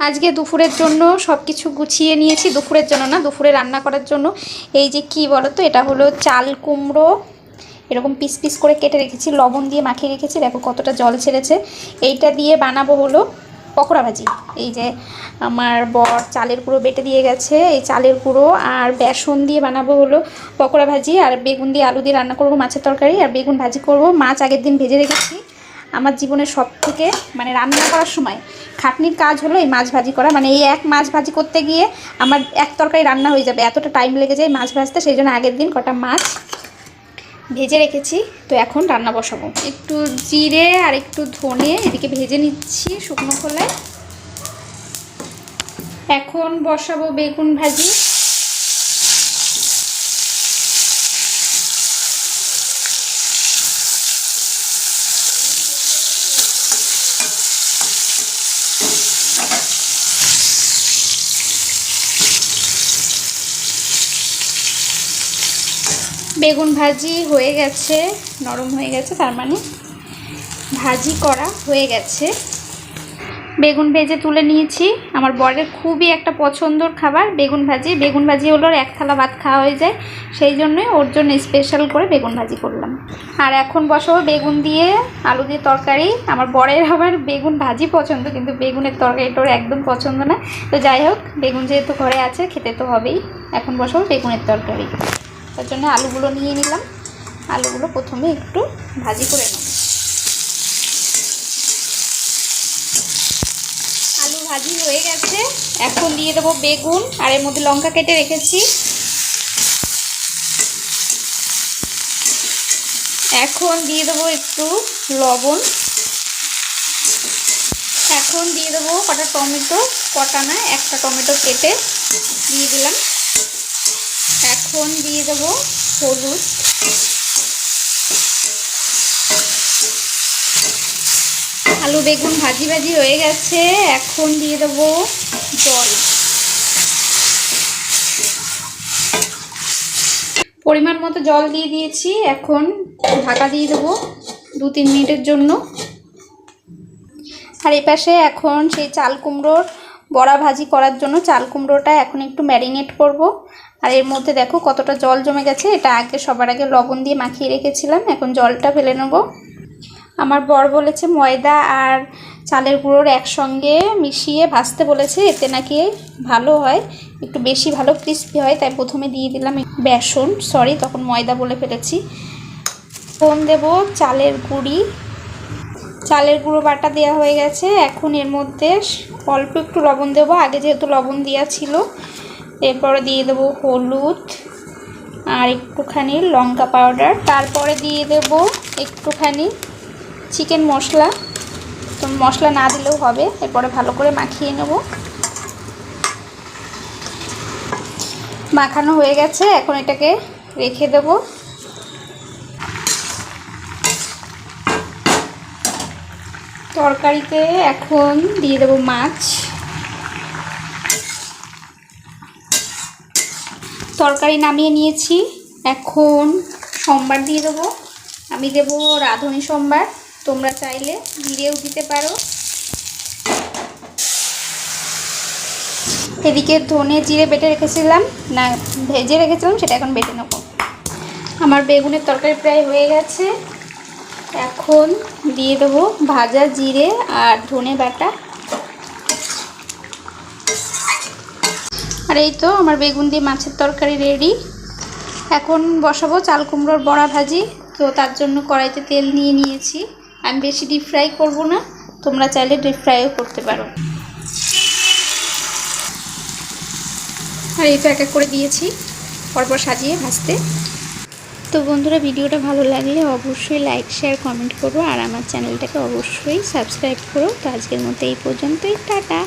আজকে দুপুরের জন্য সব কিছু গুছিয়ে নিয়েছি। দুপুরের জন্য না, দুপুরে রান্না করার জন্য। এই যে কি বলো তো এটা হলো চাল কুমড়ো। এরকম পিস পিস করে কেটে রেখেছি, লবণ দিয়ে মাখিয়ে রেখেছি। দেখো কতটা জল ছেড়েছে। এইটা দিয়ে বানাবো হলো পকোড়া ভাজি। এই যে আমার বর চালের গুঁড়ো বেটে দিয়ে গেছে, এই চালের গুঁড়ো আর বেসন দিয়ে বানাবো হলো পকোড়া ভাজি। আর বেগুন দিয়ে আলু দিয়ে রান্না করব মাছের তরকারি। আর বেগুন ভাজি করব। মাছ আগের দিন ভেজে রেখেছি। আমার জীবনের সব থেকে মানে রান্না করার সময় খাটনির কাজ হলো এই মাছ ভাজি করা। মানে এই এক মাছ ভাজি করতে গিয়ে আমার এক তরকারি রান্না হয়ে যাবে। এতটা টাইম লেগে যায় মাছ ভাজতে, সেই জন্য আগের দিন কটা মাছ ভেজে রেখেছি। তো এখন রান্না বসাবো। একটু জিরে আর একটু ধনে এদিকে ভেজে নিচ্ছি শুকনো খোলায় এখন বসাবো বেগুন ভাজি। বেগুন ভাজি হয়ে গেছে, নরম হয়ে গেছে, তার মানে ভাজি করা হয়ে গেছে। বেগুন ভেজে তুলে নিয়েছি। আমার বরের খুবই একটা পছন্দর খাবার বেগুন ভাজি। বেগুন ভাজি হলো এক থালা ভাত খাওয়া হয়ে যায়। সেই জন্যই ওর জন্য স্পেশাল করে বেগুন ভাজি করলাম। আর এখন বসাবো বেগুন দিয়ে আলু দিয়ে তরকারি। আমার বরের আবার বেগুন ভাজি পছন্দ, কিন্তু বেগুনের তরকারিটা ওর একদম পছন্দ না। তো যাই হোক, বেগুন যেহেতু ঘরে আছে, খেতে তো হবেই। এখন বসাবো বেগুনের তরকারি। তার জন্য আলুগুলো নিয়ে নিলাম। আলুগুলো প্রথমে একটু ভাজি করে নেব। আলু ভাজি হয়ে গেছে। এখন দিয়ে দেবো বেগুন আর এর মধ্যে লঙ্কা কেটে রেখেছি। এখন দিয়ে দেবো একটু লবণ। এখন দিয়ে দেবো কটা টমেটো। কটা না একটা টমেটো কেটে দিয়ে দিলাম। এখন দিয়ে দেব, হলুদ। আলু, বেগুন ভাজি ভাজি হয়ে গেছে, এখন দিয়ে দেব জল। পরিমাণ মতো জল দিয়ে দিয়েছি, এখন ঢাকা দিয়ে দেবো দু তিন মিনিটের জন্য। আর এই পাশে এখন সেই চাল কুমড়োর বড়া ভাজি করার জন্য চাল কুমড়োটা এখন একটু ম্যারিনেট করব। আর এর মধ্যে দেখো কতটা জল জমে গেছে, এটা আগে সবার আগে লবণ দিয়ে মাখিয়ে রেখেছিলাম, এখন জলটা ফেলে নেব। আমার বর বলেছে ময়দা আর চালের গুঁড়োর একসঙ্গে মিশিয়ে ভাজতে বলেছে, এতে নাকি ভালো হয়, একটু বেশি ভালো ক্রিস্পি হয়, তাই প্রথমে দিয়ে দিলাম বেসন সরি তখন ময়দা বলে ফেলেছি। ফোন দেব চালের গুঁড়ি চালের গুঁড়ো বাটা দেওয়া হয়ে গেছে। এখন এর মধ্যে অল্প একটু লবণ দেবো। আগে যেহেতু লবণ দেওয়া ছিল, এরপরে দিয়ে দেবো হলুদ আর একটুখানি লঙ্কা পাউডার। তারপরে দিয়ে দেব একটুখানি চিকেন মশলা। তো মশলা না দিলেও হবে, এরপরে ভালো করে মাখিয়ে নেব। মাখানো হয়ে গেছে, এখন এটাকে রেখে দেবো। তরকারিতে এখন দিয়ে দেবো মাছ। তরকারি নামিয়ে নিয়েছি। এখন সোমবার দিয়ে দেবো। আমি দেবো রাঁধুনি সোমবার। তোমরা চাইলে জিরেও দিতে পারো। এদিকে ধনে জিরে বেটে রেখেছিলাম। না, ভেজে রেখেছিলাম, সেটা এখন বেটে নেব। আমার বেগুনের তরকারি প্রায় হয়ে গেছে। এখন দিয়ে দেবো ভাজা জিরে আর ধনে বাটা। আর এই তো আমার বেগুন দিয়ে মাছের তরকারি রেডি এখন বসাবো চাল কুমড়োর বড়া ভাজি। তো তার জন্য কড়াইতে তেল নিয়ে নিয়েছি। আমি বেশি ডিপ ফ্রাই করব না, তোমরা চাইলে ডিপ ফ্রাইও করতে পারো। আর এই তো এক এক করে দিয়েছি, পরপর সাজিয়ে ভাজতে। তো বন্ধুরা, ভিডিওটা ভালো লাগলে অবশ্যই লাইক শেয়ার কমেন্ট করো আর আমার চ্যানেলটাকে অবশ্যই সাবস্ক্রাইব করো। তো আজকের মতো এই পর্যন্তই। টাটা!